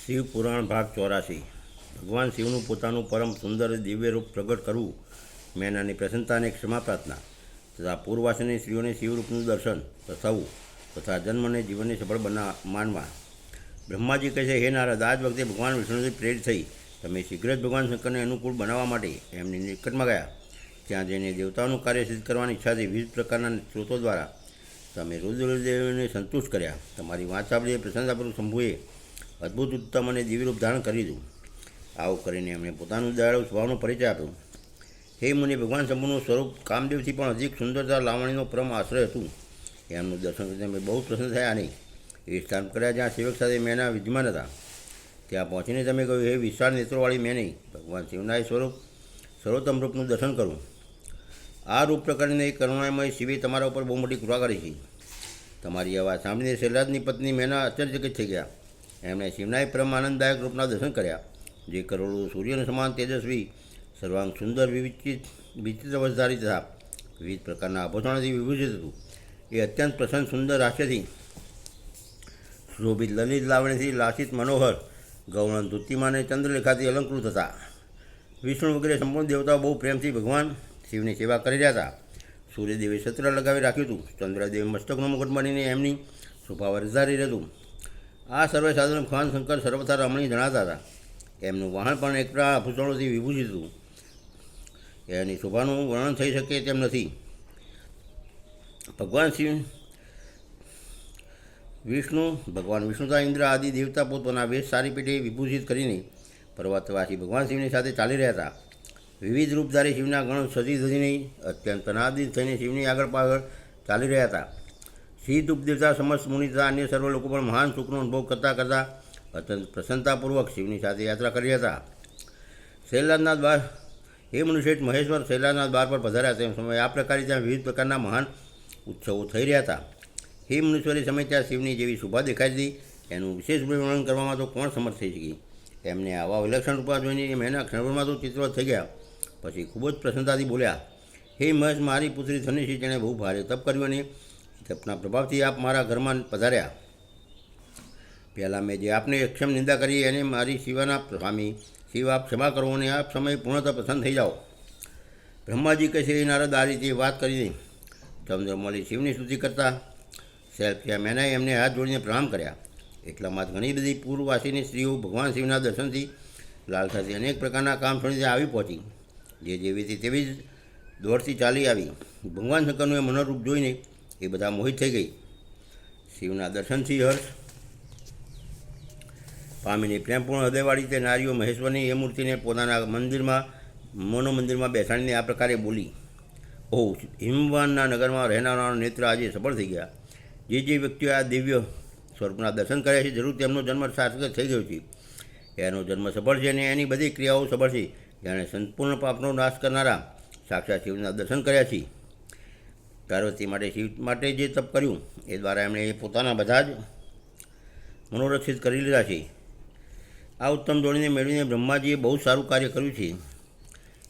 શિવ પુરાણ ભાગ ચોરાસી ભગવાન શિવનું પોતાનું પરમ સુંદર દિવ્ય રૂપ પ્રગટ કરવું, મેનાની પ્રસન્નતાને ક્ષમા પ્રાર્થના, તથા પૂર્વાસની સ્ત્રીઓને શિવરૂપનું દર્શન થવું તથા જન્મને જીવનને સફળ બના, માનવા. બ્રહ્માજી કહે છે, હે નારદ, આજ વખતે ભગવાન વિષ્ણુથી પ્રેરિત થઈ. તમે શીઘ્ર જ ભગવાન શંકરને અનુકૂળ બનાવવા માટે એમની નિકટમાં ગયા. ત્યાં જઈને દેવતાઓનું કાર્ય સિદ્ધ કરવાની ઈચ્છાથી વિવિધ પ્રકારના સ્ત્રોતો દ્વારા તમે રુદ્રદેવને સંતુષ્ટ કર્યા. તમારી વાંચાપડીએ પ્રશંસાપૂર્વક શંભુએ અદ્ભુત ઉત્તમ અને દિવ્યરૂપ ધારણ કરી દીધું. આવું કરીને એમણે પોતાનું દયાળુ સ્વભાવનો પરિચય આપ્યો. હે મુનિ, ભગવાન શંભુનું સ્વરૂપ કામદેવથી પણ અધિક સુંદરતા લાવણીનો પરમ આશ્રય હતું. એમનું દર્શન કરીને મેં બહુ પ્રસન્ન થયા નહીં. એ સ્થાન કર્યા જ્યાં સેવક સાથે મેના વિદ્યમાન હતા. ત્યાં પહોંચીને તમે કહ્યું, હે વિશાળ નેત્રોવાળી મેં નહીં ભગવાન શિવના સ્વરૂપ સર્વોત્તમ રૂપનું દર્શન કરું. આ રૂપ પ્રકારની કરુણામય શિવે તમારા ઉપર બહુ મોટી કૃપા કરી છે. તમારી આ વાત સાંભળીને શૈલાજની પત્ની મેના આશ્ચર્યચકિત થઈ ગયા. એમણે શિવનાય પરમ આનંદદાયક રૂપના દર્શન કર્યા, જે કરોડો સૂર્યનું સમાન તેજસ્વી, સર્વાંગ સુંદર વિવિચિત, વિચિત્ર વસધારી તથા વિવિધ પ્રકારના આભૂષણોથી વિભૂષિત હતું. એ અત્યંત પ્રસન્ન સુંદર હાસ્યથી શોભિત લલિત લાવણીથી લાસિત મનોહર, ગૌણ ધૃતિમાને ચંદ્રલેખાથી અલંકૃત હતા. વિષ્ણુ વગેરે સંપૂર્ણ દેવતાઓ બહુ પ્રેમથી ભગવાન શિવની સેવા કરી રહ્યા હતા. સૂર્યદેવે સત્ર લગાવી રાખ્યું હતું. ચંદ્રદેવ મસ્તકનો મુકુટ બનીને એમની શોભા વધારી રહેતું. આ સર્વે સાધન ખાન શંકર સર્વથા રમણી જણાતા હતા એમનું વાહન પણ એકટા આભૂષણોથી વિભૂષિત હતું. એની શોભાનું વર્ણન થઈ શકે તેમ નથી. ભગવાન શિવ, વિષ્ણુ, ભગવાન વિષ્ણુતા, ઇન્દ્ર આદિ દેવતા પોતાના વેશ સારી પેઢી વિભૂષિત કરીને પર્વતવાસી ભગવાન શિવની સાથે ચાલી રહ્યા હતા. વિવિધ રૂપધારી શિવના ગણ સજી ધજીને અત્યંત અનાદિત થઈને શિવની આગળ પાછળ ચાલી રહ્યા હતા. સિદ્ધ ઉપદેવતા સમસ્ત મુનિ તથા અન્ય સર્વ લોકો પણ મહાન સુખનો અનુભવ કરતાં કરતાં અત્યંત પ્રસન્નતાપૂર્વક શિવની સાથે યાત્રા કરી હતા. શૈલાજના દ્વાર હે મનુષ્ય મહેશ્વર શૈલાદના દ્વાર પર પધાર્યા તેમ સમયે આ પ્રકારે ત્યાં વિવિધ પ્રકારના મહાન ઉત્સવો થઈ રહ્યા હતા. હે મનુષ્યરી સમય ત્યાં શિવની જેવી શોભા દેખાઈ હતી. એનું વિશેષ વર્ણન કરવામાં તો કોણ સમર્થ થઈ શકી? એમને આવા વિલક્ષણ રૂપા જોઈને એના ક્ષણભરમાં તો ચિત્રો થઈ ગયા. પછી ખૂબ જ પ્રસન્નતાથી બોલ્યા, હે મહેશ, મારી પુત્રી ધનુષી, જેણે બહુ ભારે તપ કર્યું અને એ તપના પ્રભાવથી આપ મારા ઘરમાં પધાર્યા. પહેલાં મેં જે આપને અક્ષમ નિંદા કરી એને મારી શિવાના સ્વામી, શિવ આપ ક્ષમા કરો અને આપ સમય પૂર્ણતઃ પ્રસન્ન થઈ જાઓ. બ્રહ્માજી કહે શ્રી નારદ, આ રીતે વાત કરી ચંદ્રમૌલી શિવની સ્તુતિ કરતા સેલ્ફ થયા મેને એમને હાથ જોડીને પ્રણામ કર્યા. એટલામાં જ ઘણી બધી પૂર્વવાસીની સ્ત્રીઓ ભગવાન શિવના દર્શનથી લાલસાથી અનેક પ્રકારના કામ છોડીને આવી પહોંચી. જે જેવી હતી તેવી જ દોડથી ચાલી આવી. ભગવાન શંકરનું એ મનોરૂપ જોઈને એ બધા મોહિત થઈ ગઈ. શિવના દર્શનથી હર્ષ. પામીને પ્રેમપૂર્ણ હૃદયવાળી તે નારીઓ મહેશ્વરની એ મૂર્તિને પોતાના મંદિરમાં મોનો મંદિરમાં બેસાડીને આ પ્રકારે બોલી, ઓહ, હિમવાનના નગરમાં રહેનારા નેત્ર આજે સફળ થઈ ગયા. જે જે વ્યક્તિઓ આ દિવ્ય સ્વરૂપના દર્શન કર્યા છે, જરૂર તેમનો જન્મ સાર્થક થઈ ગયો છે. એનો જન્મ સફળ છે અને એની બધી ક્રિયાઓ સફળ છે. જાણે સંપૂર્ણ પાપનો નાશ કરનારા સાક્ષાત શિવના દર્શન કર્યા છે. પાર્વતી માટે શિવ માટે જે તપ કર્યું, એ દ્વારા એમણે પોતાના બધા જ મનોરક્ષિત કરી લીધા છે. આ ઉત્તમ જોડીને મેળવીને બ્રહ્માજીએ બહુ સારું કાર્ય કર્યું છે.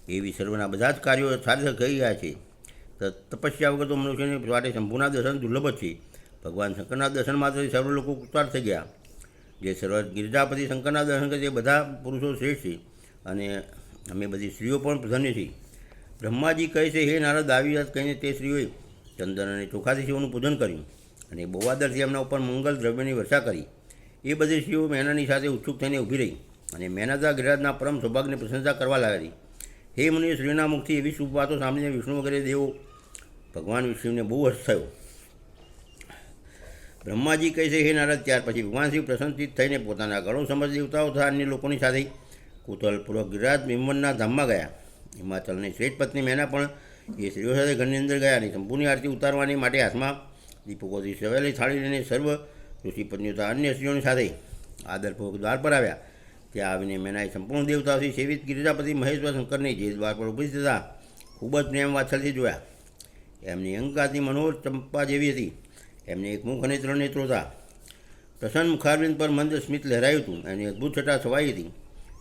એવી સર્વના બધા જ કાર્યો સાર્થક થઈ ગયા છે. તપસ્યા વગર તો મનુષ્યને માટે શંભુના દર્શન દુર્લભ છે. ભગવાન શંકરના દર્શન માત્રથી સર્વ લોકો કૃતાર્થ થઈ ગયા. જે સર્વ ગિરજાપતિ શંકરના દર્શન કરે તે બધા પુરુષો શ્રેષ્ઠ છે અને અમે બધી સ્ત્રીઓ પણ ધન્ય છીએ બ્રહ્માજી કહે છે, હે નારદ, આવી વાત કહીને તે સ્ત્રીઓએ ચંદન અને ચોખાથી શિવનું પૂજન કર્યું અને બોવાદરથી એમના ઉપર મંગલ દ્રવ્યની વર્ષા કરી. એ બધી શિવ મેનાની સાથે ઉત્સુક થઈને ઊભી રહી અને મેનાદા ગિરાજના પરમ સૌભાગ્યની પ્રશંસા કરવા લાગી. હે મુનિ શ્રીના મુખથી એવી શુભ વાતો સાંભળીને વિષ્ણુ વગેરે દેવો, ભગવાન વિષ્ણુને બહુ હર્ષ થયો. બ્રહ્માજી કહે છે, હે નારદ, ત્યાર પછી ભગવાન શિવ પ્રસન્નચિત થઈને પોતાના ઘણો સમજ દેવતાઓ તથા અન્ય લોકોની સાથે કુતલપૂર્વક ગિરાજ ભીમવનના ધામમાં ગયા. હિમાચલની શ્રેષ્ઠ પત્ની મેના પણ એ સ્ત્રીઓ સાથે ઘરની અંદર ગયા અને સંપૂર્ણ આરતી ઉતારવાની માટે હાથમાં દીપકોથી સવેલી થાળી લઈને સર્વ ઋષિપત્નીઓ તથા અન્ય સ્ત્રીઓની સાથે આદરપૂર્વક દ્વાર પર આવ્યા. ત્યાં આવીને મેનાએ સંપૂર્ણ દેવતાઓથી સેવિત ગિરિજાપતિ મહેશ્વર શંકરને જે દ્વાર પર ઉપસ્થિત હતા, ખૂબ જ પ્રેમ વાત્સલ્યથી જોયા. એમની અંગાતી મનોહર ચંપા જેવી હતી. એમને એક મુખ અને ત્રણ નેત્રો હતા. પ્રસન્ન મુખારવિંદ પર મંદ સ્મિત લહેરાયું હતું એની અદ્ભુત છટા છવાઈ હતી.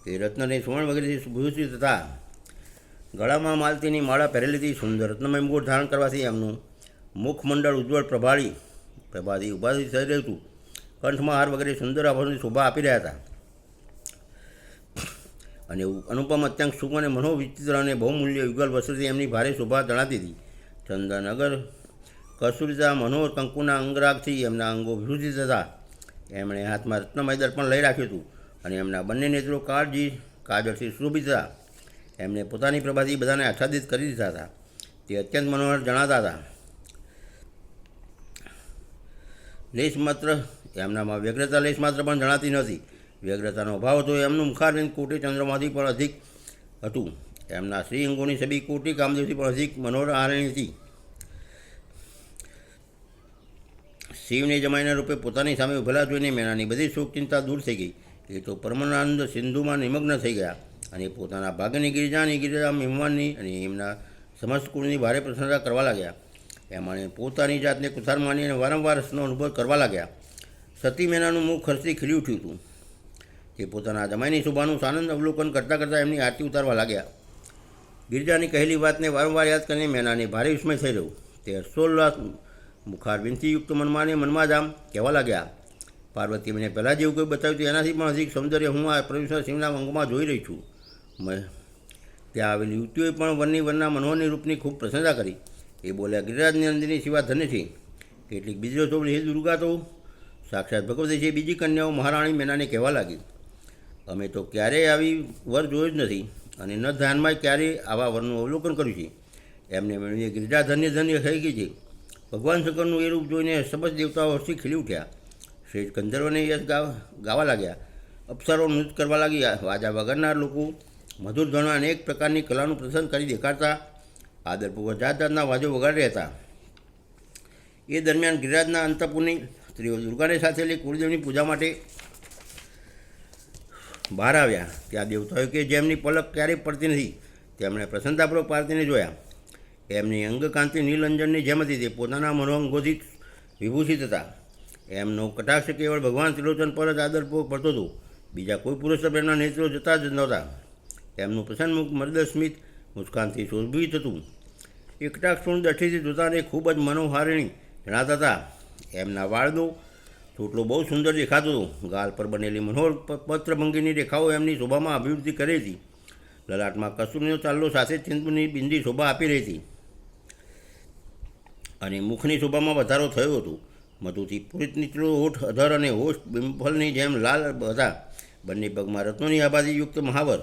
એ રત્નને સુવર્ણ વગેરેથી સુભૂષિત હતા. ગળામાં માલતીની માળા પહેરેલી હતી સુંદર રત્નમય મુગુટ ધારણ કરવાથી એમનું. મુખમંડળ ઉજ્જવળ પ્રભાળી પ્રભાથી ઉભાથી થઈ રહ્યું હતું. કંઠમાં હાર વગેરે સુંદર આભરની શોભા આપી રહ્યા હતા. અને અનુપમ અત્યંત સુખ અને મનોવિચિત્ર અને બહુમૂલ્ય યુગલ વસ્તુથી એમની ભારે શોભા જણાતી હતી. ચંદનગર કસુરિતા, મનોહર, કંકુના અંગરાગથી એમના અંગો વિરુદ્ધિત હતા. એમણે હાથમાં રત્નમય દર્પણ લઈ રાખ્યું હતું અને એમના બંને નેત્રો કાળજી, કાજળથી સુશોભિત હતા. એમણે પોતાની પ્રભાથી બધાને આચ્છાદિત કરી દીધા હતા. તે અત્યંત મનોહર જણાતા હતા. લેશ માત્ર, એમનામાં વ્યગ્રતા લેશ માત્ર પણ જણાતી નહોતી. વ્યગ્રતાનો અભાવ હતો એમનું મુખારબિંદ કોટી ચંદ્રમાંથી પણ અધિક હતું. એમના શ્રી અંગોની છબી કોટી કામદેવથી પણ અધિક મનોહર આરણી હતી. શિવને જમાઈના રૂપે પોતાની સામે ઉભેલા જોઈને મેનાની બધી શોક ચિંતા દૂર થઈ ગઈ. એ તો પરમાનંદ સિંધુમાં નિમગ્ન થઈ ગયા. અને પોતાના ભાગ્યની ગિરિજાની ગિરિજા મહેમાનની અને એમના સમસ્ત કુળની ભારે પ્રશંસા કરવા લાગ્યા. એમણે પોતાની જાતને કુથાર માની અને વારંવાર રસનો અનુભવ કરવા લાગ્યા. સતી મેનાનું મુખ ખર્ચી ખીલી ઉઠ્યું હતું. તે પોતાના જમાઈની શોભાનું સાનંદ અવલોકન કરતાં કરતાં એમની આરતી ઉતારવા લાગ્યા. ગિરિજાની કહેલી વાતને વારંવાર યાદ કરીને મેનાને ભારે વિસ્મય થઈ રહ્યું. તે હર્ષોલ્લાસ મુખાર વિનતીયુક્ત મનમાં અને મનમાં જામ કહેવા લાગ્યા. પાર્વતી, મને પહેલાં જેવું કંઈ બતાવ્યું હતું એનાથી પણ અધિક સૌંદર્ય હું આ પ્રવેશના શિવના અંગમાં જોઈ રહી છું. ત્યાં આવેલી યુવતીઓએ પણ વનની વનના મનોહરની રૂપની ખૂબ પ્રશંસા કરી. એ બોલ્યા, ગિરિરાજની અંદરની સિવા ધન્ય છે. કેટલીક બીજો તો હે દુર્ગા તો? સાક્ષાત ભગવતી છે. બીજી કન્યાઓ મહારાણી મેનાને કહેવા લાગી. અમે તો ક્યારેય આવી વર જોયો જ નથી અને ન ધ્યાનમાં ક્યારેય આવા વરનું અવલોકન કર્યું છે. એમને મેળવીએ ગિરિજા ધન્ય ધન્ય થઈ ગઈ છે. ભગવાન શંકરનું એ રૂપ જોઈને સમજ દેવતાઓ હર્ષી ખીલી ઉઠ્યા. શ્રેષ્ઠ ગંધર્વને યશ ગાવા લાગ્યા. અપ્સરો નૃત્ય કરવા લાગ્યા. વાજા વગરના લોકો મધુર ધણો અનેક પ્રકારની કલાનું પ્રસંગ કરી દેખાડતા આદરપૂર્વક જાત જાતના વાજો વગાડી રહેતા. એ દરમિયાન ગિરિરાજના અંતપુરની સ્ત્રીઓ દુર્ગાને સાથેલી કુળદેવની પૂજા માટે બહાર આવ્યા. ત્યાં દેવતાઓ કે જેમની પલક ક્યારેય પડતી નથી, તેમણે પ્રસન્નતાપૂર્વક પાર્થીને જોયા. એમની અંગકાંતિ નીલંજનની જેમ હતી, તે પોતાના મનોઅંગોથી વિભૂષિત હતા. એમનો કટાક્ષ કેવળ ભગવાન ત્રિલોચન પર જ આદરપૂર્વક પડતો હતો. બીજા કોઈ પુરુષ તરફ એમના નેત્રો જતા જ નહોતા. એમનું પ્રસન્ન મુખ મર્દસ્મિત મુસ્કાનથી શોભિત હતું. એકટા ક્ષણ દઠીથી જોતાને ખૂબ જ મનોહારિણી જણાતા હતા. એમના વાળનો ચોટલો બહુ સુંદર દેખાતો હતો. ગાલ પર બનેલી મનોહર પત્રભંગીની રેખાઓ એમની શોભામાં અભિવૃદ્ધિ કરી હતી લલાટમાં કસુરનો ચાલ્લો સાથે ચિંતુની બિંદી શોભા આપી રહી હતી. અને મુખની શોભામાં વધારો થયો હતો. મધુથી પૂરિત નીચલો હોઠ, અધર અને હોઠ બિંફલની જેમ લાલ હતા. બંને પગમાં રત્નોની આબાદી યુક્ત મહાવર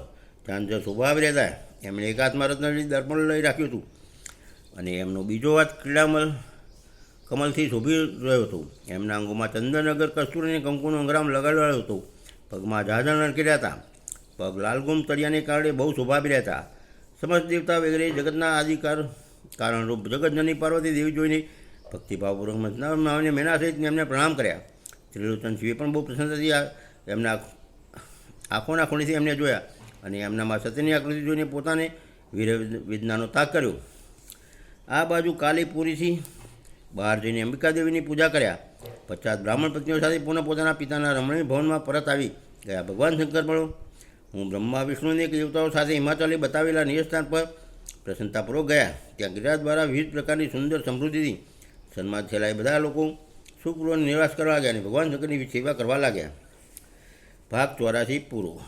ચાંદ્ર સ્વભાવ રહેતા એમણે એક હાથમાં રત્નની દર્પણ લઈ રાખ્યું હતું. અને એમનો બીજો હાથ ક્રીડામલ કમલથી શોભી રહ્યો હતો. એમના અંગોમાં ચંદનગર કસ્તુર અને કંકુનો અંગરામ લગાડ્યો હતો. પગમાં જહાજણ નરકી હતા. પગ લાલગુમ તળિયાને કારણે બહુ શોભા રહેતા. સમસ્ત દેવતા વગેરે જગતના આદિકાર કારણરૂપ જગતજનની પાર્વતી દેવી જોઈને ભક્તિભાવપૂર્વક મતનામને મેના સહિત એમને પ્રણામ કર્યા. ત્રિલોચન શિવે પણ બહુ પ્રસન્નતાથી એમના આંખોના ખૂણેથી એમને જોયા. અને એમનામાં સત્યની આકૃતિ જોઈને પોતાને વીર વેદનાનો તાગ કર્યો. આ બાજુ કાલી પૂરીથી બહાર જઈને અંબિકા દેવીની પૂજા કર્યા. પચાસ બ્રાહ્મણ પત્નીઓ સાથે પુનઃ પોતાના પિતાના રમણીય ભવનમાં પરત આવી ગયા. ભગવાન શંકર પણ હું બ્રહ્મા, વિષ્ણુને દેવતાઓ સાથે હિમાચલે બતાવેલા નિયસ્થાન પર પ્રસન્નતાપૂર્વક ગયા. ત્યાં ગિરિરાજ દ્વારા વિવિધ પ્રકારની સુંદર સમૃદ્ધિથી સન્માન થયેલા એ બધા લોકો સુખપૂર્વક નિવાસ કરવા લાગ્યા અને ભગવાન શંકરની સેવા કરવા લાગ્યા. ભાગ ચોરાસી પૂરો.